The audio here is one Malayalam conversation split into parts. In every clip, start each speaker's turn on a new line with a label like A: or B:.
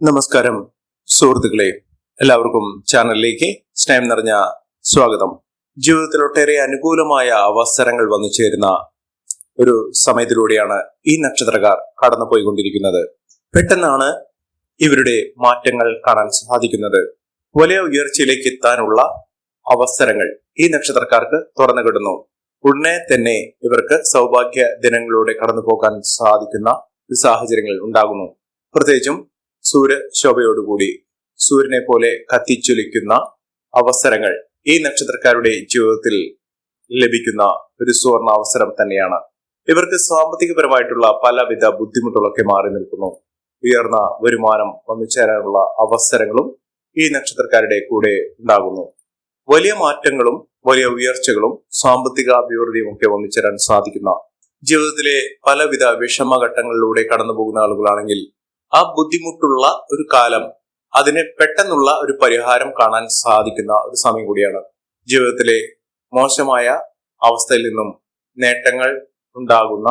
A: നമസ്കാരം. സുഹൃത്തുക്കളെ എല്ലാവർക്കും ചാനലിലേക്ക് സ്നേഹം നിറഞ്ഞ സ്വാഗതം. ജീവിതത്തിൽ ഒട്ടേറെ അനുകൂലമായ അവസരങ്ങൾ വന്നു ചേരുന്ന ഒരു സമയത്തിലൂടെയാണ് ഈ നക്ഷത്രക്കാർ കടന്നു പോയിക്കൊണ്ടിരിക്കുന്നത് പെട്ടെന്നാണ് ഇവരുടെ മാറ്റങ്ങൾ കാണാൻ സാധിക്കുന്നത്. വലിയ ഉയർച്ചയിലേക്ക് എത്താനുള്ള അവസരങ്ങൾ ഈ നക്ഷത്രക്കാർക്ക് തുറന്നു കിടുന്നു ഉടനെ തന്നെ ഇവർക്ക് സൗഭാഗ്യ ദിനങ്ങളിലൂടെ കടന്നു പോകാൻ സാധിക്കുന്ന സാഹചര്യങ്ങൾ ഉണ്ടാകുന്നു. പ്രത്യേകിച്ചും സൂര്യശോഭയോടുകൂടി സൂര്യനെ പോലെ കത്തിച്ചൊലിക്കുന്ന അവസരങ്ങൾ ഈ നക്ഷത്രക്കാരുടെ ജീവിതത്തിൽ ലഭിക്കുന്ന ഒരു സുവർണ അവസരം തന്നെയാണ്. ഇവർക്ക് സാമ്പത്തികപരമായിട്ടുള്ള പലവിധ ബുദ്ധിമുട്ടുകളൊക്കെ മാറി നിൽക്കുന്നു. ഉയർന്ന വരുമാനം വന്നു ചേരാനുള്ള അവസരങ്ങളും ഈ നക്ഷത്രക്കാരുടെ കൂടെ ഉണ്ടാകുന്നു. വലിയ മാറ്റങ്ങളും വലിയ ഉയർച്ചകളും സാമ്പത്തിക അഭിവൃദ്ധിയും ഒക്കെ വന്നു ചേരാൻ സാധിക്കുന്ന ജീവിതത്തിലെ പലവിധ വിഷമഘട്ടങ്ങളിലൂടെ കടന്നു പോകുന്ന ആളുകളാണെങ്കിൽ ആ ബുദ്ധിമുട്ടുള്ള ഒരു കാലം അതിന് പെട്ടെന്നുള്ള ഒരു പരിഹാരം കാണാൻ സാധിക്കുന്ന ഒരു സമയം കൂടിയാണ്. ജീവിതത്തിലെ മോശമായ അവസ്ഥയിൽ നിന്നും നേട്ടങ്ങൾ ഉണ്ടാകുന്ന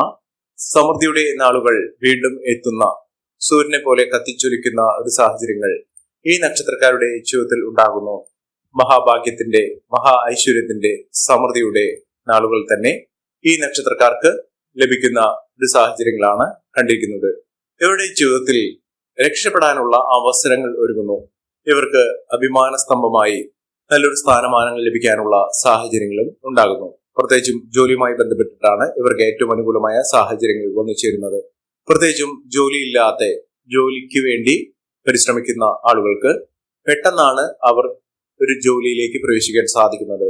A: സമൃദ്ധിയുടെ നാളുകൾ വീണ്ടും എത്തുന്ന സൂര്യനെ പോലെ കത്തിച്ചൊലിക്കുന്ന ഒരു സാഹചര്യങ്ങൾ ഈ നക്ഷത്രക്കാരുടെ ജീവിതത്തിൽ ഉണ്ടാകുന്നു. മഹാഭാഗ്യത്തിന്റെ മഹാ ഐശ്വര്യത്തിന്റെ സമൃദ്ധിയുടെ നാളുകൾ തന്നെ ഈ നക്ഷത്രക്കാർക്ക് ലഭിക്കുന്ന ഒരു സാഹചര്യങ്ങളാണ് കണ്ടിരിക്കുന്നത്. ഇവരുടെ ജീവിതത്തിൽ രക്ഷപ്പെടാനുള്ള അവസരങ്ങൾ ഒരുങ്ങുന്നു. ഇവർക്ക് അഭിമാന സ്തംഭമായി നല്ലൊരു സ്ഥാനമാനങ്ങൾ ലഭിക്കാനുള്ള സാഹചര്യങ്ങളും ഉണ്ടാകുന്നു. പ്രത്യേകിച്ചും ജോലിയുമായി ബന്ധപ്പെട്ടിട്ടാണ് ഇവർക്ക് ഏറ്റവും അനുകൂലമായ സാഹചര്യങ്ങൾ വന്നു ചേരുന്നത്. പ്രത്യേകിച്ചും ജോലിയില്ലാത്ത ജോലിക്ക് വേണ്ടി പരിശ്രമിക്കുന്ന ആളുകൾക്ക് പെട്ടെന്നാണ് അവർ ഒരു ജോലിയിലേക്ക് പ്രവേശിക്കാൻ സാധിക്കുന്നത്.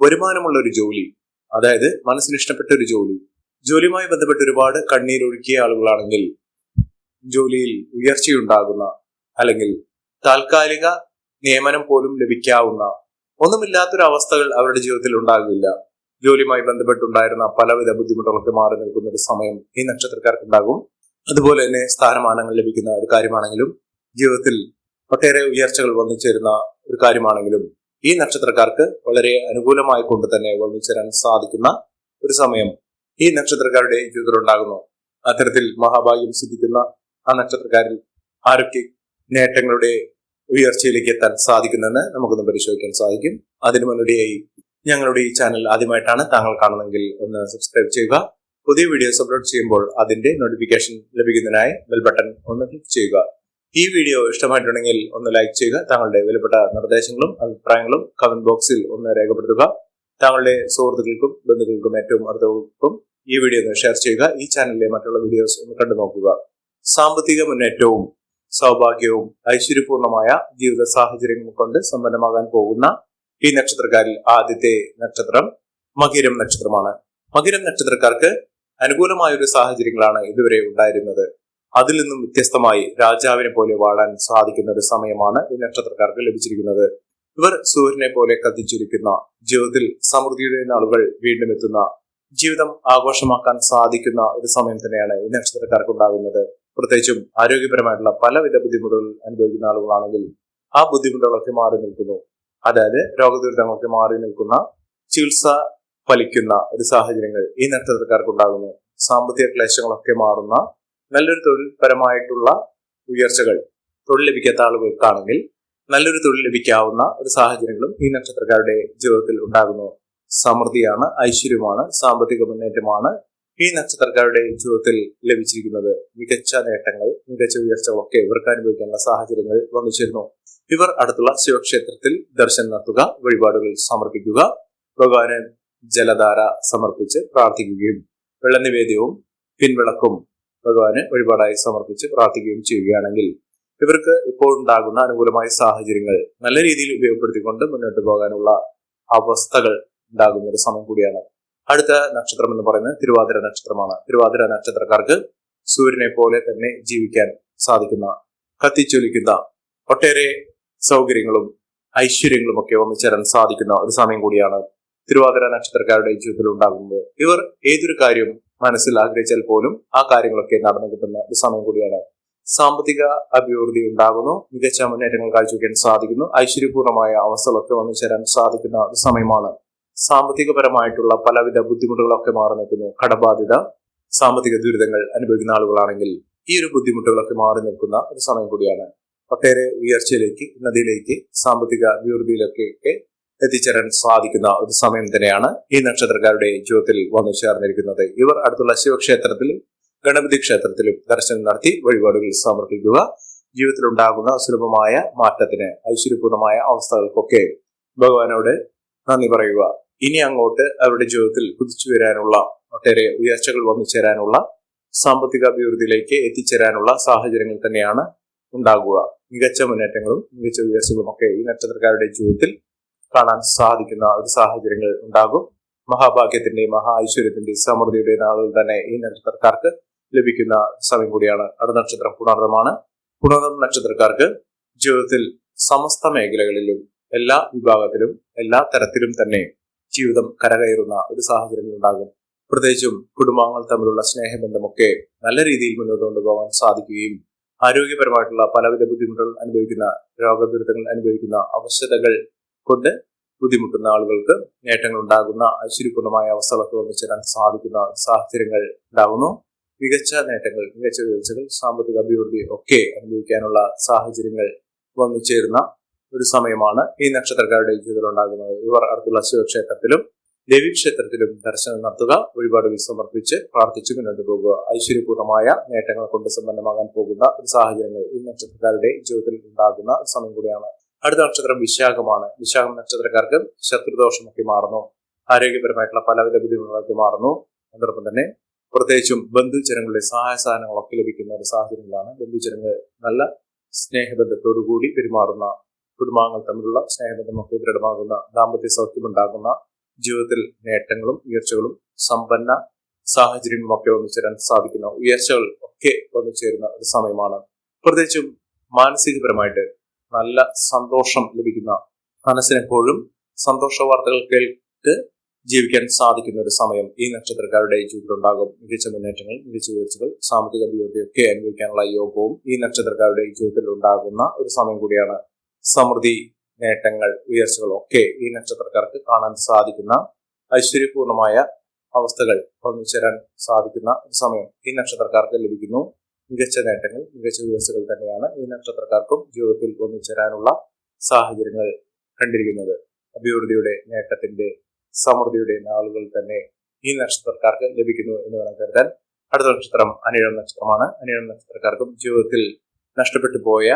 A: വരുമാനമുള്ള ഒരു ജോലി അതായത് മനസ്സിന് ഇഷ്ടപ്പെട്ട ഒരു ജോലി ജോലിയുമായി ബന്ധപ്പെട്ട് ഒരുപാട് കണ്ണീരൊഴുക്കിയ ആളുകളാണെങ്കിൽ ജോലിയിൽ ഉയർച്ചയുണ്ടാകുന്ന അല്ലെങ്കിൽ താൽക്കാലിക നിയമനം പോലും ലഭിക്കാവുന്ന ഒന്നുമില്ലാത്തൊരു അവസ്ഥകൾ അവരുടെ ജീവിതത്തിൽ ഉണ്ടാകില്ല. ജോലിയുമായി ബന്ധപ്പെട്ടുണ്ടായിരുന്ന പലവിധ ബുദ്ധിമുട്ടുകളൊക്കെ മാറി നിൽക്കുന്ന ഒരു സമയം ഈ നക്ഷത്രക്കാർക്ക് ഉണ്ടാകും അതുപോലെ തന്നെ സ്ഥാനമാനങ്ങൾ ലഭിക്കുന്ന ഒരു കാര്യമാണെങ്കിലും ജീവിതത്തിൽ ഒട്ടേറെ ഉയർച്ചകൾ വന്നു ചേരുന്ന ഒരു കാര്യമാണെങ്കിലും ഈ നക്ഷത്രക്കാർക്ക് വളരെ അനുകൂലമായി കൊണ്ട് തന്നെ വന്നു ചേരാൻ സാധിക്കുന്ന ഒരു സമയം ഈ നക്ഷത്രക്കാരുടെ ജീവിതത്തിൽ ഉണ്ടാകുന്നു അത്തരത്തിൽ മഹാഭാഗ്യം സിദ്ധിക്കുന്ന ആ നക്ഷത്രക്കാരിൽ ആരൊക്കെ നേട്ടങ്ങളുടെ ഉയർച്ചയിലേക്ക് എത്താൻ സാധിക്കുന്നെന്ന് നമുക്കൊന്ന് പരിശോധിക്കാൻ സാധിക്കും. അതിനു മുന്നോടിയായി ഞങ്ങളുടെ ഈ ചാനൽ ആദ്യമായിട്ടാണ് താങ്കൾ കാണുന്നതെങ്കിൽ ഒന്ന് സബ്സ്ക്രൈബ് ചെയ്യുക. പുതിയ വീഡിയോസ് അപ്ലോഡ് ചെയ്യുമ്പോൾ അതിന്റെ നോട്ടിഫിക്കേഷൻ ലഭിക്കുന്നതിനായി ബെൽ ബട്ടൺ ഒന്ന് ക്ലിക്ക് ചെയ്യുക. ഈ വീഡിയോ ഇഷ്ടമായിട്ടുണ്ടെങ്കിൽ ഒന്ന് ലൈക്ക് ചെയ്യുക. താങ്കളുടെ വിലപ്പെട്ട നിർദ്ദേശങ്ങളും അഭിപ്രായങ്ങളും കമന്റ് ബോക്സിൽ ഒന്ന് രേഖപ്പെടുത്തുക. താങ്കളുടെ സുഹൃത്തുക്കൾക്കും ബന്ധുക്കൾക്കും ഏറ്റവും അടുത്തവർക്കും ഈ വീഡിയോ ഒന്ന് ഷെയർ ചെയ്യുക. ഈ ചാനലിലെ മറ്റുള്ള വീഡിയോസ് ഒന്ന് കണ്ടു നോക്കുക സാമ്പത്തിക മുന്നേറ്റവും സൗഭാഗ്യവും ഐശ്വര്യപൂർണമായ ജീവിത സാഹചര്യങ്ങൾ കൊണ്ട് സമ്പന്നമാകാൻ പോകുന്ന ഈ നക്ഷത്രക്കാരിൽ ആദ്യത്തെ നക്ഷത്രം മകിരം നക്ഷത്രമാണ്. മകിരം നക്ഷത്രക്കാർക്ക് അനുകൂലമായ ഒരു സാഹചര്യങ്ങളാണ് ഇതുവരെ ഉണ്ടായിരുന്നത്. അതിൽ നിന്നും വ്യത്യസ്തമായി രാജാവിനെ പോലെ വാഴാൻ സാധിക്കുന്ന ഒരു സമയമാണ് ഈ നക്ഷത്രക്കാർക്ക് ലഭിച്ചിരിക്കുന്നത്. ഇവർ സൂര്യനെ പോലെ കത്തിച്ചിരിക്കുന്ന ജീവിതത്തിൽ സമൃദ്ധിയുടെ നാളുകൾ വീണ്ടും എത്തുന്ന ജീവിതം ആഘോഷമാക്കാൻ സാധിക്കുന്ന ഒരു സമയം തന്നെയാണ് ഈ നക്ഷത്രക്കാർക്ക് ഉണ്ടാകുന്നത്. പ്രത്യേകിച്ചും ആരോഗ്യപരമായിട്ടുള്ള പലവിധ ബുദ്ധിമുട്ടുകൾ അനുഭവിക്കുന്ന ആളുകളാണെങ്കിൽ ആ ബുദ്ധിമുട്ടുകളൊക്കെ മാറി നിൽക്കുന്നു. അതായത് രോഗദുരിതങ്ങളൊക്കെ മാറി നിൽക്കുന്ന ചികിത്സ ഫലിക്കുന്ന ഒരു സാഹചര്യങ്ങൾ ഈ നക്ഷത്രക്കാർക്ക് ഉണ്ടാകുന്നു സാമ്പത്തിക ക്ലേശങ്ങളൊക്കെ മാറുന്ന നല്ലൊരു തൊഴിൽപരമായിട്ടുള്ള ഉയർച്ചകൾ തൊഴിൽ ലഭിക്കാത്ത ആളുകൾക്കാണെങ്കിൽ നല്ലൊരു തൊഴിൽ ലഭിക്കാവുന്ന ഒരു സാഹചര്യങ്ങളും ഈ നക്ഷത്രക്കാരുടെ ജീവിതത്തിൽ ഉണ്ടാകുന്നു. സമൃദ്ധിയാണ് ഐശ്വര്യമാണ് സാമ്പത്തിക മുന്നേറ്റമാണ് ഈ നക്ഷത്രക്കാരുടെ ജീവിതത്തിൽ ലഭിച്ചിരിക്കുന്നത് മികച്ച നേട്ടങ്ങൾ മികച്ച ഉയർച്ചകളൊക്കെ ഇവർക്ക് അനുഭവിക്കാനുള്ള സാഹചര്യങ്ങൾ വന്നു ചേരുന്നു ഇവർ അടുത്തുള്ള ശിവക്ഷേത്രത്തിൽ ദർശനം നടത്തുക വഴിപാടുകൾ സമർപ്പിക്കുക ഭഗവാന് ജലധാര സമർപ്പിച്ച് പ്രാർത്ഥിക്കുകയും വെള്ളനിവേദ്യവും പിൻവിളക്കും ഭഗവാന് വഴിപാടായി സമർപ്പിച്ച് പ്രാർത്ഥിക്കുകയും ചെയ്യുകയാണെങ്കിൽ ഇവർക്ക് ഇപ്പോൾ ഉണ്ടാകുന്ന അനുകൂലമായ സാഹചര്യങ്ങൾ നല്ല രീതിയിൽ ഉപയോഗപ്പെടുത്തിക്കൊണ്ട് മുന്നോട്ട് പോകാനുള്ള അവസ്ഥകൾ ഉണ്ടാകുന്ന ഒരു സമയം കൂടിയാണ്. അടുത്ത നക്ഷത്രം എന്ന് പറയുന്നത് തിരുവാതിര നക്ഷത്രമാണ്. തിരുവാതിര നക്ഷത്രക്കാർക്ക് സൂര്യനെ പോലെ തന്നെ ജീവിക്കാൻ സാധിക്കുന്ന കത്തിച്ചൊലിക്കുന്ന ഒട്ടേറെ സൗകര്യങ്ങളും ഐശ്വര്യങ്ങളും ഒക്കെ ഒന്നിച്ചേരാൻ സാധിക്കുന്ന ഒരു സമയം കൂടിയാണ് തിരുവാതിര നക്ഷത്രക്കാരുടെ ജീവിതത്തിൽ ഉണ്ടാകുന്നത്. ഇവർ ഏതൊരു കാര്യം മനസ്സിൽ ആഗ്രഹിച്ചാൽ പോലും ആ കാര്യങ്ങളൊക്കെ നടന്നു കിട്ടുന്ന ഒരു സമയം കൂടിയാണ്. സാമ്പത്തിക അഭിവൃദ്ധി ഉണ്ടാകുന്നു. മികച്ച മുന്നേറ്റങ്ങൾ കാഴ്ചവെക്കാൻ സാധിക്കുന്നു. ഐശ്വര്യപൂർണമായ അവസ്ഥകളൊക്കെ വന്നു ചേരാൻ സാധിക്കുന്ന ഒരു സമയമാണ് സാമ്പത്തികപരമായിട്ടുള്ള പലവിധ ബുദ്ധിമുട്ടുകളൊക്കെ മാറി നിൽക്കുന്നു. കടബാധ്യത സാമ്പത്തിക ദുരിതങ്ങൾ അനുഭവിക്കുന്ന ആളുകളാണെങ്കിൽ ഈ ഒരു ബുദ്ധിമുട്ടുകളൊക്കെ മാറി നിൽക്കുന്ന ഒരു സമയം കൂടിയാണ്. ഒട്ടേറെ ഉയർച്ചയിലേക്ക് ഉന്നതിയിലേക്ക് സാമ്പത്തിക അഭിവൃദ്ധിയിലൊക്കെ എത്തിച്ചേരാൻ സാധിക്കുന്ന ഒരു സമയം തന്നെയാണ് ഈ നക്ഷത്രക്കാരുടെ ജീവിതത്തിൽ വന്നു ചേർന്നിരിക്കുന്നത്. ഇവർ അടുത്തുള്ള ശിവക്ഷേത്രത്തിലും ഗണപതി ക്ഷേത്രത്തിലും ദർശനം നടത്തി വഴിപാടുകൾ സമർപ്പിക്കുക. ജീവിതത്തിൽ ഉണ്ടാകുന്ന സുലഭമായ മാറ്റത്തിന് ഐശ്വര്യപൂർണമായ അവസ്ഥകൾക്കൊക്കെ ഭഗവാനോട് നന്ദി പറയുക. ഇനി അങ്ങോട്ട് അവരുടെ ജീവിതത്തിൽ കുതിച്ചു വരാനുള്ള ഒട്ടേറെ ഉയർച്ചകൾ വന്നു ചേരാനുള്ള സാമ്പത്തിക അഭിവൃദ്ധിയിലേക്ക് എത്തിച്ചേരാനുള്ള സാഹചര്യങ്ങൾ തന്നെയാണ് ഉണ്ടാകുക. മികച്ച മുന്നേറ്റങ്ങളും മികച്ച ഉയർച്ചകളും ഒക്കെ ഈ നക്ഷത്രക്കാരുടെ ജീവിതത്തിൽ കാണാൻ സാധിക്കുന്ന ഒരു സാഹചര്യങ്ങൾ ഉണ്ടാകും. മഹാഭാഗ്യത്തിന്റെ മഹാ ഐശ്വര്യത്തിന്റെ സമൃദ്ധിയുടെ നാളുകൾ തന്നെ ഈ നക്ഷത്രക്കാർക്ക് ലഭിക്കുന്ന സമയം കൂടിയാണ്. അടുത്ത നക്ഷത്രം പുണർദമാണ്. പുണർദം നക്ഷത്രക്കാർക്ക് ജീവിതത്തിൽ സമസ്ത മേഖലകളിലും എല്ലാ വിഭാഗത്തിലും എല്ലാ തരത്തിലും തന്നെ ജീവിതം കരകയറുന്ന ഒരു സാഹചര്യങ്ങൾ ഉണ്ടാകും. പ്രത്യേകിച്ചും കുടുംബാംഗങ്ങൾ തമ്മിലുള്ള സ്നേഹബന്ധമൊക്കെ നല്ല രീതിയിൽ മുന്നോട്ട് കൊണ്ടുപോകാൻ സാധിക്കുകയും ആരോഗ്യപരമായിട്ടുള്ള പലവിധ ബുദ്ധിമുട്ടുകൾ അനുഭവിക്കുന്ന രോഗദുരിതങ്ങൾ അനുഭവിക്കുന്ന അവശതകൾ കൊണ്ട് ബുദ്ധിമുട്ടുന്ന ആളുകൾക്ക് നേട്ടങ്ങൾ ഉണ്ടാകുന്ന ഐശ്വര്യപൂർണമായ അവസ്ഥകളൊക്കെ ഒന്നിച്ചേരാൻ സാധിക്കുന്ന സാഹചര്യങ്ങൾ ഉണ്ടാകുന്നു. മികച്ച നേട്ടങ്ങൾ മികച്ച വീഴ്ചകൾ സാമ്പത്തിക അഭിവൃദ്ധി ഒക്കെ അനുഭവിക്കാനുള്ള സാഹചര്യങ്ങൾ വന്നു ചേരുന്ന ഒരു സമയമാണ് ഈ നക്ഷത്രക്കാരുടെ ജീവിതത്തിൽ ഉണ്ടാകുന്നത്. ഇവർ അടുത്തുള്ള ശിവക്ഷേത്രത്തിലും ദേവീക്ഷേത്രത്തിലും ദർശനം നടത്തുക വഴിപാടുകൾ സമർപ്പിച്ച് പ്രാർത്ഥിച്ചു മുന്നോട്ട് പോകുക. ഐശ്വര്യപൂർണമായ നേട്ടങ്ങൾ കൊണ്ട് സമ്പന്നമാകാൻ പോകുന്ന ഒരു സാഹചര്യങ്ങൾ ഈ നക്ഷത്രക്കാരുടെ ജീവിതത്തിൽ ഉണ്ടാകുന്ന സമയം കൂടിയാണ്. അടുത്ത നക്ഷത്രം വിശാഖമാണ്. വിശാഖം നക്ഷത്രക്കാർക്ക് ശത്രുദോഷമൊക്കെ മാറുന്നു. ആരോഗ്യപരമായിട്ടുള്ള പലവിധ ബുദ്ധിമുട്ടുകളൊക്കെ മാറുന്നു. അതോടൊപ്പം തന്നെ പ്രത്യേകിച്ചും ബന്ധുജനങ്ങളുടെ സഹായ സാധനങ്ങളൊക്കെ ലഭിക്കുന്ന ഒരു സാഹചര്യങ്ങളാണ്. ബന്ധുജനങ്ങൾ നല്ല സ്നേഹബന്ധത്തോടു കൂടി പെരുമാറുന്ന കുടുംബാംഗങ്ങൾ തമ്മിലുള്ള സ്നേഹബന്ധമൊക്കെ ദൃഢമാകുന്ന ദാമ്പത്യ സൗഖ്യമുണ്ടാകുന്ന ജീവിതത്തിൽ നേട്ടങ്ങളും ഉയർച്ചകളും സമ്പന്ന സാഹചര്യങ്ങളും ഒക്കെ ഒന്നിച്ചേരാൻ സാധിക്കുന്ന ഉയർച്ചകൾ ഒക്കെ ഒന്നിച്ചേരുന്ന ഒരു സമയമാണ്. പ്രത്യേകിച്ചും മാനസികപരമായിട്ട് നല്ല സന്തോഷം ലഭിക്കുന്ന മനസ്സിനെപ്പോഴും സന്തോഷ വാർത്തകൾ കേട്ട് ജീവിക്കാൻ സാധിക്കുന്ന ഒരു സമയം ഈ നക്ഷത്രക്കാരുടെ ജീവിതത്തിലുണ്ടാകും. മികച്ച മുന്നേറ്റങ്ങൾ മികച്ച ഉയർച്ചകൾ സാമ്പത്തിക അഭിവൃദ്ധിയൊക്കെ അനുഭവിക്കാനുള്ള യോഗവും ഈ നക്ഷത്രക്കാരുടെ ജീവിതത്തിൽ ഉണ്ടാകുന്ന ഒരു സമയം കൂടിയാണ്. സമൃദ്ധി നേട്ടങ്ങൾ ഉയർച്ചകൾ ഒക്കെ ഈ നക്ഷത്രക്കാർക്ക് കാണാൻ സാധിക്കുന്ന ഐശ്വര്യപൂർണമായ അവസ്ഥകൾ ഒന്നിച്ചേരാൻ സാധിക്കുന്ന ഒരു സമയം ഈ നക്ഷത്രക്കാർക്ക് ലഭിക്കുന്നു. മികച്ച നേട്ടങ്ങൾ മികച്ച ഉയർച്ചകൾ തന്നെയാണ് ഈ നക്ഷത്രക്കാർക്കും ജീവിതത്തിൽ ഒന്നിച്ചേരാനുള്ള സാഹചര്യങ്ങൾ കണ്ടിരിക്കുന്നത്. അഭിവൃദ്ധിയുടെ നേട്ടത്തിന്റെ സമൃദ്ധിയുടെ നാളുകൾ തന്നെ ഈ നക്ഷത്രക്കാർക്ക് ലഭിക്കുന്നു എന്ന് വേണം കരുതാൻ. അടുത്ത നക്ഷത്രം അനിഴം നക്ഷത്രമാണ്. അനിഴം നക്ഷത്രക്കാർക്കും ജീവിതത്തിൽ നഷ്ടപ്പെട്ടു പോയ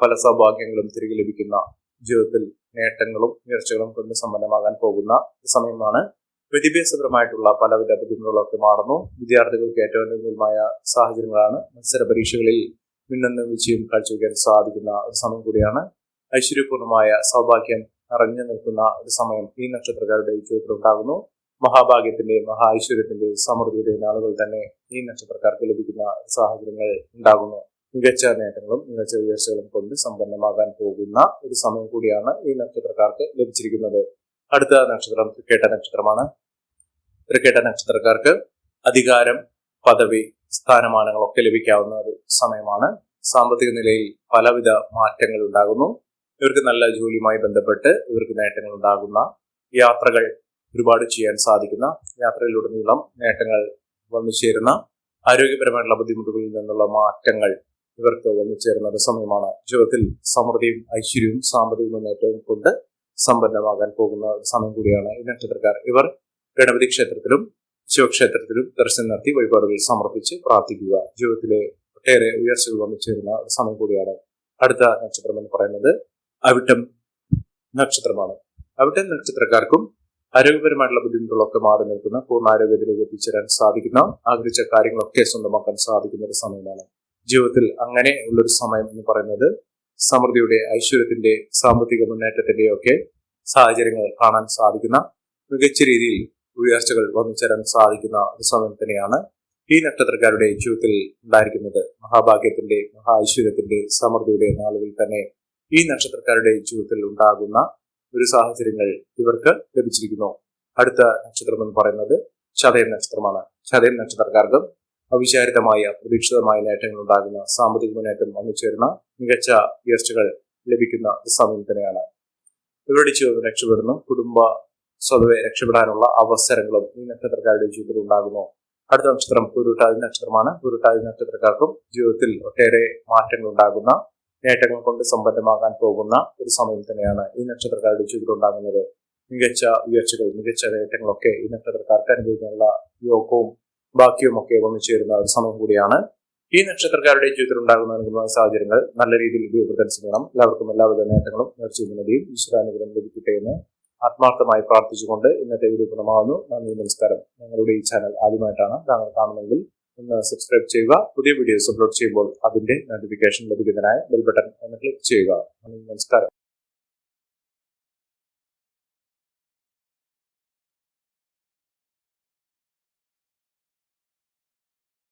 A: പല സൗഭാഗ്യങ്ങളും തിരികെ ലഭിക്കുന്ന ജീവിതത്തിൽ നേട്ടങ്ങളും ഉയർച്ചകളും കൊണ്ട് സമ്പന്നമാകാൻ പോകുന്ന സമയമാണ്. വിദ്യാഭ്യാസപരമായിട്ടുള്ള പലവിധ ബുദ്ധിമുട്ടുകളൊക്കെ മാറുന്നു. വിദ്യാർത്ഥികൾക്ക് ഏറ്റവും അനുകൂലമായ സാഹചര്യങ്ങളാണ് മത്സര പരീക്ഷകളിൽ മിന്നുന്ന വിജയം കാഴ്ചവെക്കാൻ സാധിക്കുന്ന ഒരു സമയം കൂടിയാണ്. ഐശ്വര്യപൂർണമായ സൗഭാഗ്യം നിറഞ്ഞു നിൽക്കുന്ന ഒരു സമയം ഈ നക്ഷത്രക്കാരുടെ ജീവിതത്തിൽ ഉണ്ടാകുന്നു. മഹാഭാഗ്യത്തിന്റെ മഹാ ഐശ്വര്യത്തിന്റെ സമൃദ്ധിയുടെ നാളുകൾ തന്നെ ഈ നക്ഷത്രക്കാർക്ക് ലഭിക്കുന്ന സാഹചര്യങ്ങൾ ഉണ്ടാകുന്നു. മികച്ച നേട്ടങ്ങളും മികച്ച ഉയർച്ചകളും കൊണ്ട് സമ്പന്നമാകാൻ പോകുന്ന ഒരു സമയം കൂടിയാണ് ഈ നക്ഷത്രക്കാർക്ക് ലഭിച്ചിരിക്കുന്നത്. അടുത്ത നക്ഷത്രം തൃക്കേട്ട നക്ഷത്രമാണ്. തൃക്കേട്ട നക്ഷത്രക്കാർക്ക് അധികാരം പദവി സ്ഥാനമാനങ്ങളൊക്കെ ലഭിക്കാവുന്ന ഒരു സമയമാണ്. സാമ്പത്തിക നിലയിൽ പലവിധ മാറ്റങ്ങൾ ഉണ്ടാകുന്നു. ഇവർക്ക് നല്ല ജോലിയുമായി ബന്ധപ്പെട്ട് ഇവർക്ക് നേട്ടങ്ങൾ ഉണ്ടാകുന്ന യാത്രകൾ ഒരുപാട് ചെയ്യാൻ സാധിക്കുന്ന യാത്രയിലുടനീളം നേട്ടങ്ങൾ വന്നു ചേരുന്ന ആരോഗ്യപരമായിട്ടുള്ള ബുദ്ധിമുട്ടുകളിൽ നിന്നുള്ള മാറ്റങ്ങൾ ഇവർക്ക് വന്നു ചേരുന്ന ഒരു സമയമാണ്. ജീവിതത്തിൽ സമൃദ്ധിയും ഐശ്വര്യവും സാമ്പത്തിക മുന്നേറ്റവും കൊണ്ട് സമ്പന്നമാകാൻ പോകുന്ന സമയം കൂടിയാണ് ഈ നക്ഷത്രക്കാർ. ഇവർ ഗണപതി ക്ഷേത്രത്തിലും ശിവക്ഷേത്രത്തിലും ദർശനം നടത്തി വഴിപാടുകൾ സമർപ്പിച്ച് പ്രാർത്ഥിക്കുക. ജീവിതത്തിലെ ഒട്ടേറെ ഉയർച്ചകൾ വന്നു ചേരുന്ന ഒരു സമയം കൂടിയാണ് അടുത്ത നക്ഷത്രം എന്ന് പറയുന്നത്. അവിട്ടം നക്ഷത്രമാണ്. അവിട്ടം നക്ഷത്രക്കാർക്കും ആരോഗ്യപരമായിട്ടുള്ള ബുദ്ധിമുട്ടുകളൊക്കെ മാറി നിൽക്കുന്ന പൂർണ ആരോഗ്യത്തിലേക്ക് എത്തിച്ചേരാൻ സാധിക്കുന്ന ആഗ്രഹിച്ച കാര്യങ്ങളൊക്കെ സ്വന്തമാക്കാൻ സാധിക്കുന്ന ഒരു സമയമാണ്. ജീവിതത്തിൽ അങ്ങനെ ഉള്ളൊരു സമയം എന്ന് പറയുന്നത് സമൃദ്ധിയുടെ ഐശ്വര്യത്തിന്റെ സാമ്പത്തിക മുന്നേറ്റത്തിന്റെ ഒക്കെ സാഹചര്യങ്ങൾ കാണാൻ സാധിക്കുന്ന മികച്ച രീതിയിൽ ഉയർച്ചകൾ വന്നു ചേരാൻ സാധിക്കുന്ന ഒരു സമയം തന്നെയാണ് ഈ നക്ഷത്രക്കാരുടെ ജീവിതത്തിൽ ഉണ്ടായിരിക്കുന്നത്. മഹാഭാഗ്യത്തിന്റെ മഹാ ഐശ്വര്യത്തിന്റെ സമൃദ്ധിയുടെ നാളുകൾ തന്നെ ഈ നക്ഷത്രക്കാരുടെ ജീവിതത്തിൽ ഉണ്ടാകുന്ന ഒരു സാഹചര്യങ്ങൾ ഇവർക്ക് ലഭിച്ചിരിക്കുന്നു. അടുത്ത നക്ഷത്രം എന്ന് പറയുന്നത് ചതയം നക്ഷത്രമാണ്. ചതയം നക്ഷത്രക്കാർക്ക് അവിചാരിതമായ പ്രതീക്ഷിതമായ നേട്ടങ്ങൾ ഉണ്ടാകുന്ന സാമ്പത്തിക മുന്നേറ്റം വന്നുചേരുന്ന മികച്ച ഉയർച്ചകൾ ലഭിക്കുന്ന സമയം തന്നെയാണ്. ഇവരുടെ രക്ഷപ്പെടുന്നു. കുടുംബ സ്വതവേ രക്ഷപ്പെടാനുള്ള അവസരങ്ങളും ഈ നക്ഷത്രക്കാരുടെ ജീവിതത്തിൽ ഉണ്ടാകുന്നു. അടുത്ത നക്ഷത്രം കുരുട്ടാതി നക്ഷത്രമാണ്. കുരുട്ടാതി നക്ഷത്രക്കാർക്കും ജീവിതത്തിൽ ഒട്ടേറെ മാറ്റങ്ങൾ ഉണ്ടാകുന്ന നേട്ടങ്ങൾ കൊണ്ട് സമ്പന്നമാകാൻ പോകുന്ന ഒരു സമയം തന്നെയാണ് ഈ നക്ഷത്രക്കാരുടെ ജീവിതത്തിലുണ്ടാകുന്നത് മികച്ച ഉയർച്ചകൾ മികച്ച നേട്ടങ്ങളൊക്കെ ഈ നക്ഷത്രക്കാർക്ക് അനുഭവിക്കാനുള്ള യോഗവും ബാക്കിയും ഒക്കെ വന്നു ചേരുന്ന ഒരു സമയം കൂടിയാണ്. ഈ നക്ഷത്രക്കാരുടെ ജീവിതത്തിൽ ഉണ്ടാകുന്ന സാഹചര്യങ്ങൾ നല്ല രീതിയിൽ ഉപയോഗപ്പെടുത്താൻ ശ്രമിക്കണം. എല്ലാവർക്കും എല്ലാവിധ നേട്ടങ്ങളും നേർച്ചയുന്നതിയും ഈശ്വരാനുഗ്രഹം ലഭിക്കട്ടെ എന്ന് ആത്മാർത്ഥമായി പ്രാർത്ഥിച്ചുകൊണ്ട് ഇന്നത്തെ വീഡിയോ പൂർണമാകുന്നു നന്ദി നമസ്കാരം. ഞങ്ങളുടെ ഈ ചാനൽ ആദ്യമായിട്ടാണ് താങ്കൾ കാണുന്നതെങ്കിൽ ഒന്ന് സബ്സ്ക്രൈബ് ചെയ്യുക. പുതിയ വീഡിയോസ് അപ്ലോഡ് ചെയ്യുമ്പോൾ അതിന്റെ നോട്ടിഫിക്കേഷൻ ലഭിക്കുന്നതിനായി ബെൽ ബട്ടൺ ഒന്ന് ക്ലിക്ക് ചെയ്യുക. നന്ദി നമസ്കാരം.